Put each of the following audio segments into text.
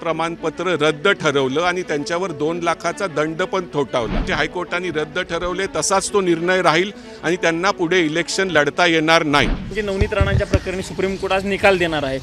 प्रमाणपत्र रद्द ठरवलं आणि त्यांच्यावर दोन लाखाचा दंड पण थोठावला जे हायकोर्टाने रद्द ठरवले तसाच तो निर्णय राहील आणि त्यांना पुढे इलेक्शन लढता येणार नाही. म्हणजे नवनीत राणांच्या प्रकरणी सुप्रीम कोर्ट आज निकाल देणार आहे.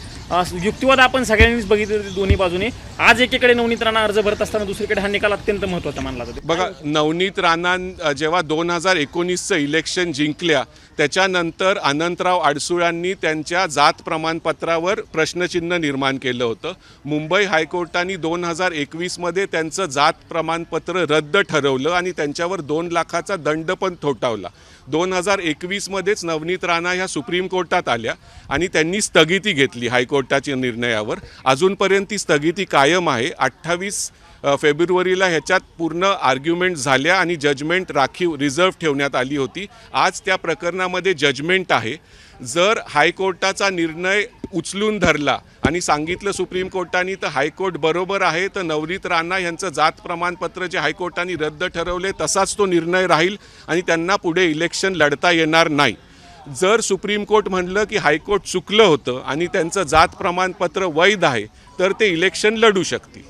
युक्तिवाद आपण सगळ्यांनीच बघितले दोन्ही बाजूने. आज एकीकडे नवनीत राणा अर्ज भरत असताना दुसरीकडे हा निकाल अत्यंत महत्त्वाचा मानला जातो. बघा नवनीत राणा जेव्हा दोन हजार एकोणीसचं इलेक्शन जिंकल्या त्याच्यानंतर अनंतराव अडसुळांनी त्यांच्या जात प्रमाणपत्रावर प्रश्नचिन्ह निर्माण केलं होतं. मुंबई हायकोर्टाने दोन हजार एकवीसमध्ये त्यांचं जात प्रमाणपत्र रद्द ठरवलं आणि त्यांच्यावर दोन लाखाचा दंड पण थोटावला दोन हजार एकवीसमध्येच नवनीत राणा ह्या सुप्रीम कोर्टात आल्या आणि त्यांनी स्थगिती घेतली हायकोर्टाच्या निर्णयावर. अजूनपर्यंत ती स्थगिती कायम आहे. अठ्ठावीस फेब्रुवारीला ह्याच्यात पूर्ण आर्ग्युमेंट झाल्या आणि जजमेंट राखीव रिझर्व ठेवण्यात आली होती. आज त्या प्रकरणामध्ये जजमेंट आहे. जर हायकोर्टाचा निर्णय उचलून धरला. आणि सांगितलं सुप्रीम कोर्टाने तर हायकोर्ट बरोबर आहे तर नवनीत राणा यांचं जात प्रमाणपत्र जे हायकोर्टाने रद्द ठरवले तसाच तो निर्णय राहील आणि त्यांना पुढे इलेक्शन लढता येणार नाही. जर सुप्रीम कोर्ट म्हणलं की हायकोर्ट चुकलं होतं आणि त्यांचं जात प्रमाणपत्र वैध आहे तर ते इलेक्शन लढू शकतील.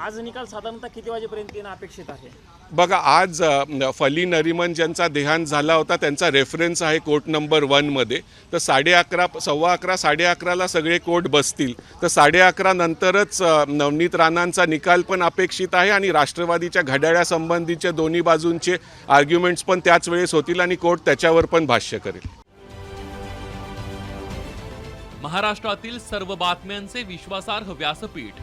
आज निकाल साधारणतः किती वाजेपर्यंत येणं अपेक्षित आहे? बघा आज फली नरिमन ज्यांचा देहांत झाला होता त्यांचा रेफरन्स आहे कोर्ट नंबर वनमध्ये तर साडे अकरा सव्वा अकरा साडे अकराला सगळे कोर्ट बसतील. तर साडे अकरा नंतरच नवनीत राणांचा निकाल पण अपेक्षित आहे आणि राष्ट्रवादीच्या घड्याळ्यासंबंधीचे दोन्ही बाजूंचे आर्ग्युमेंट्स पण त्याच वेळेस होतील आणि कोर्ट त्याच्यावर पण भाष्य करेल. महाराष्ट्रातील सर्व बातम्यांचे विश्वासार्ह व्यासपीठ.